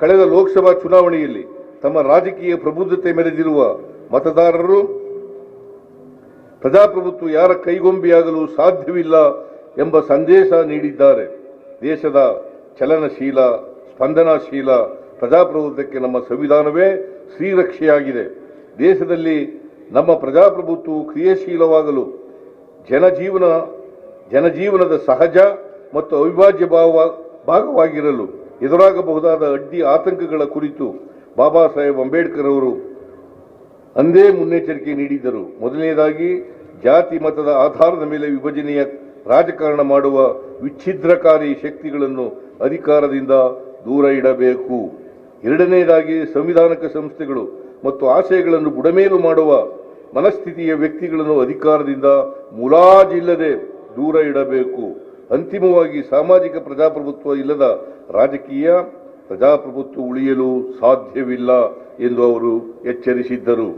ಕಳೆದ ಲೋಕಸಭಾ ಚುನಾವಣೆಯಲ್ಲಿ ತಮ್ಮ ರಾಜಕೀಯ ಪ್ರಬುದ್ಧತೆ ಮೆರೆದಿರುವ ಮತದಾರರು, ಪ್ರಜಾಪ್ರಭುತ್ವ ಯಾರ ಕೈಗೊಂಬೆಯಾಗಲು ಸಾಧ್ಯವಿಲ್ಲ ಎಂಬ ಸಂದೇಶ ನೀಡಿದ್ದಾರೆ. ದೇಶದ ಚಲನಶೀಲ, ಸ್ಪಂದನಾಶೀಲ ಪ್ರಜಾಪ್ರಭುತ್ವಕ್ಕೆ ನಮ್ಮ ಸಂವಿಧಾನವೇ ಶ್ರೀರಕ್ಷೆಯಾಗಿದೆ. ದೇಶದಲ್ಲಿ ನಮ್ಮ ಪ್ರಜಾಪ್ರಭುತ್ವವು ಕ್ರಿಯಾಶೀಲವಾಗಲು ಜನಜೀವನ, ಜನಜೀವನದ ಸಹಜ ಮತ್ತು ಅವಿಭಾಜ್ಯ ಭಾವ, ಭಾಗವಾಗಿರಲು ಎದುರಾಗಬಹುದಾದ ಅಡ್ಡಿ ಆತಂಕಗಳ ಕುರಿತು ಬಾಬಾ ಸಾಹೇಬ್ ಅಂಬೇಡ್ಕರ್ ಅವರು ಅಂದೇ ಮುನ್ನೆಚ್ಚರಿಕೆ ನೀಡಿದ್ದರು. ಮೊದಲನೇದಾಗಿ, ಜಾತಿ ಮತದ ಆಧಾರದ ಮೇಲೆ ವಿಭಜನೆಯ ರಾಜಕಾರಣ ಮಾಡುವ ವಿಚ್ಛಿದ್ರಕಾರಿ ಶಕ್ತಿಗಳನ್ನು ಅಧಿಕಾರದಿಂದ ದೂರ ಇಡಬೇಕು. ಎರಡನೇದಾಗಿ, ಸಂವಿಧಾನಕ ಸಂಸ್ಥೆಗಳು ಮತ್ತು ಆಶಯಗಳನ್ನು ಬುಡಮೇಲು ಮಾಡುವ ಮನಸ್ಥಿತಿಯ ವ್ಯಕ್ತಿಗಳನ್ನು ಅಧಿಕಾರದಿಂದ ಮುಲಾಜಿಲ್ಲದೆ ದೂರ ಇಡಬೇಕು. ಅಂತಿಮವಾಗಿ ಸಾಮಾಜಿಕ ಪ್ರಜಾಪ್ರಭುತ್ವ ಇಲ್ಲದ ರಾಜಕೀಯ ಪ್ರಜಾಪ್ರಭುತ್ವ ಉಳಿಯಲು ಸಾಧ್ಯವಿಲ್ಲ ಎಂದು ಅವರು ಎಚ್ಚರಿಸಿದ್ದರು.